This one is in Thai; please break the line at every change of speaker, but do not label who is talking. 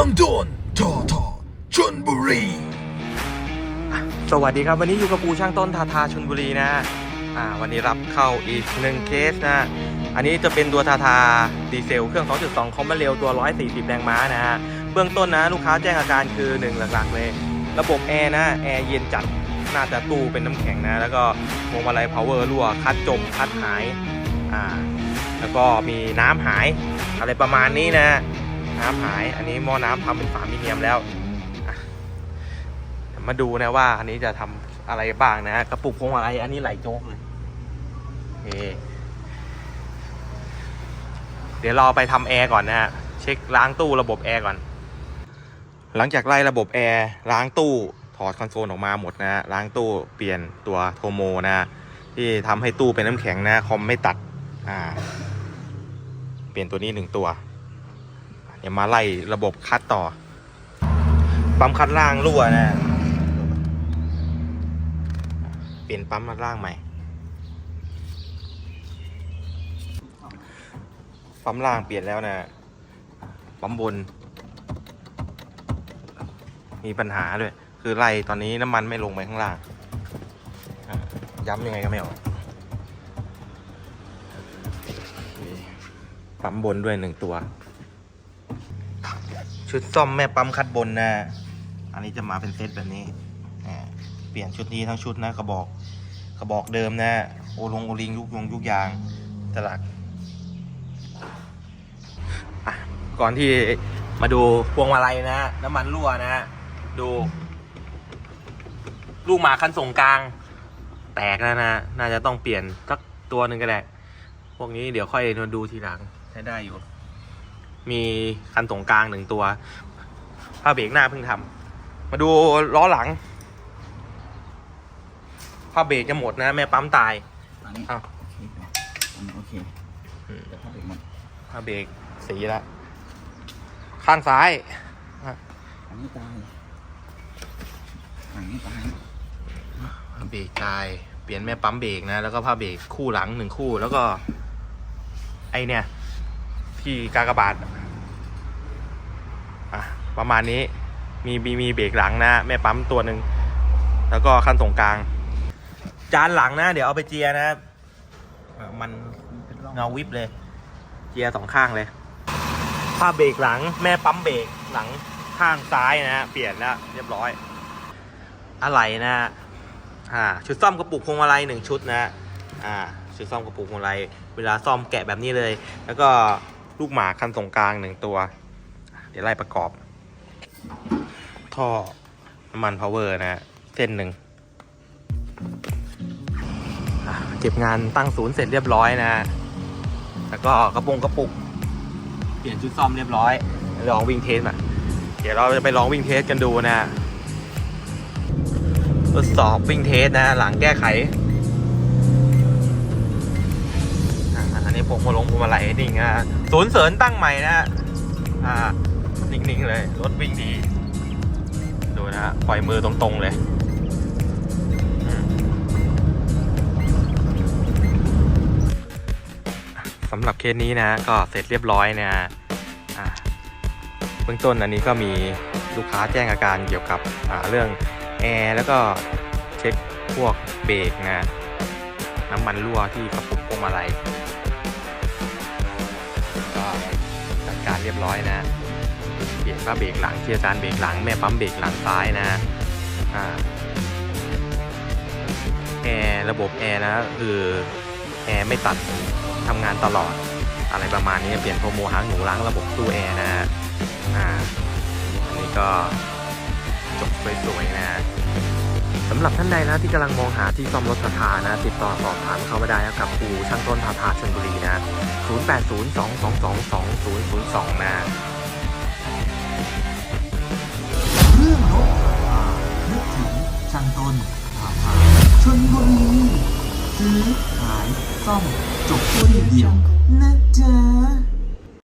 างตนทอทอชนบุรี
สวัสดีครับ วันนี้อยู่กับปูช่างต้นทาทาชนบุรีนะอ่าวันนี้รับเข้าอีกหนึ่งเคสนะ อันนี้จะเป็นตัวทาทาดีเซลเครื่อง 2.2 คอมมานเร็วตัว 140 แรงม้านะฮะเบื้องต้นนะลูกค้าแจ้งอาการคือหนึ่งหลักๆเลย ระบบแอร์นะแอร์เย็นจัดน่าจะตู้เป็นน้ำแข็งนะ แล้วก็พวงมาลัยพาวเวอร์รั่วคัดจมคัดหายอ่าแล้วก็มีน้ำหายอะไรประมาณนี้นะ น้ำหาย อันนี้หม้อน้ำทำเป็นฝามิเนียมแล้ว มาดูนะว่า อันนี้จะทำอะไรบ้างนะกระปุกพวงมาลัยอันนี้ไหลโจ๊กเลยเเดี๋ยวเราไปทำแอร์ก่อนนะฮะ เช็คล้างตู้ระบบแอร์ก่อน หลังจากไล่ระบบแอร์ล้างตู้ถอดคอนโซลออกมาหมดนะฮะล้างตู้เปลี่ยนตัวโทโมนะฮะที่ทำให้ตู้เป็นน้ำแข็งนะ คอมไม่ตัด อ่า เปลี่ยนตัวนี้หนึ่งตัว เดี๋ยวมาไล่ระบบคัดต่อ ปั๊มคัดล่างรั่วนะ เปลี่ยนปั๊มคัดล่างใหม่ ปั๊มล่างเปลี่ยนแล้วนะ ปั๊มบน มีปัญหาด้วย คือไล่ตอนนี้น้ำมันไม่ลงไปข้างล่าง ย้ำยังไงก็ไม่ออกปั๊มบนด้วยหนึ่งตัว ชุดซ่อมแม่ปั๊มคัดบนนะ อันนี้จะมาเป็นเซตแบบนี้อ่าเปลี่ยนชุดนี้ทั้งชุดนะกระบอกกระบอกเดิมนะ โอลงโอลิงยุกยงยุกยางสลักก่อนที่มาดูพวงมาลัยนะน้ำมันรั่วนะดู ลูกหมาคันส่งกลาง แตกแล้วนะ น่าจะต้องเปลี่ยนสักตัวหนึ่งก็ได้ พวกนี้เดี๋ยวค่อยมาดูทีหลังใช้ได้อยู่ มีคันตรงกลางหนึ่งตัวผ้าเบรกหน้าเพิ่งทำมาดูล้อหลังผ้าเบรกจะหมดนะ แม่ปั๊มตาย
อันนี้
อ้าว
อันนี้โอเค
อืม
เดี๋ยวถ้าเบรกหมด
ผ้าเบรกสีละข้างซ้าย
อันนี้ตายอันนี้ตาย
ผ้าเบรกตายเปลี่ยนแม่ปั๊มเบรกนะ แล้วก็ผ้าเบรกคู่หลังหนึ่งคู่แล้วก็ ไอเนี่ย ที่กากบาท อะประมาณนี้มีมีมีเบรกหลังนะแม่ปั๊มตัวหนึ่งแล้วก็ขั้นตรงกลาง จานหลังนะ เดี๋ยวเอาไปเจียนะมัน
เงา
วิบเลย เจียสองข้างเลยผ้าเบรกหลัง แม่ปั๊มเบรกหลังข้างซ้ายนะเปลี่ยนแล้วเรียบร้อย อะไรนะฮะอ่าชุดซ่อมกระปุกพวงมาลัยหนึ่งชุดนะฮะอ่าชุดซ่อมกระปุกพวงมาลัยเวลาซ่อมแกะแบบนี้เลย แล้วก็ลูกหมาคันตรงกลางหนึ่งตัว เดี๋ยวไล่ประกอบ ท่อน้ำมันพาวเวอร์นะฮะเส้นหนึ่งเก็บงานตั้งศูนย์เสร็จเรียบร้อยนะฮะแล้วก็กระปุงกระปุก เปลี่ยนชุดซ่อมเรียบร้อยลองวิ่งเทสมาเดี๋ยวเราจะไปลองวิ่งเทสกันดูนะฮะทดสอบวิ่งเทสนะ หลังแก้ไขอันนี้ผมมาลงพวงมาลัยนิ่งนะศูนย์เสริญตั้งใหม่นะอ่า นิ่งๆเลย รถวิ่งดี ดูนะฮะปล่อยมือตรงๆเลยสำหรับเคสนี้นะก็เสร็จเรียบร้อยนะอ่าเบื้องต้นอันนี้ก็มีลูกค้าแจ้งอาการเกี่ยวกับเรื่องแอร์แล้วก็เช็คพวกเบรกนะน้ำมันรั่วที่กระปุกพวงมาลัยก็จัดการเรียบร้อยนะ เปลี่าเบรกหลังเทียร์จานเบรกหลังแม่ปั๊มเบรกหลังซ้ายนะอ่าแอร์ระบบแอร์นะคือแอร์ไม่ตัดทำงานตลอด อะไรประมาณนี้เปลี่ยนโปรโมหางหนูล้างระบบตู้แอร์นะอ่าอันนี้ก็จบสวยๆนะสำหรับท่านใดนะที่กำลังมองหาที่ซ่อมรถทาทานะ ติดต่อสอบถามเข้ามาได้นะกับอู่ช่างต้นทาทาชลบุรีนะ 0802222002 นะ
เรื่องรถอ่านึกถึงช่างต้นทาทาชนบุรีซื้อขายซ่อมจบตัวเดียวนะจ๊ะ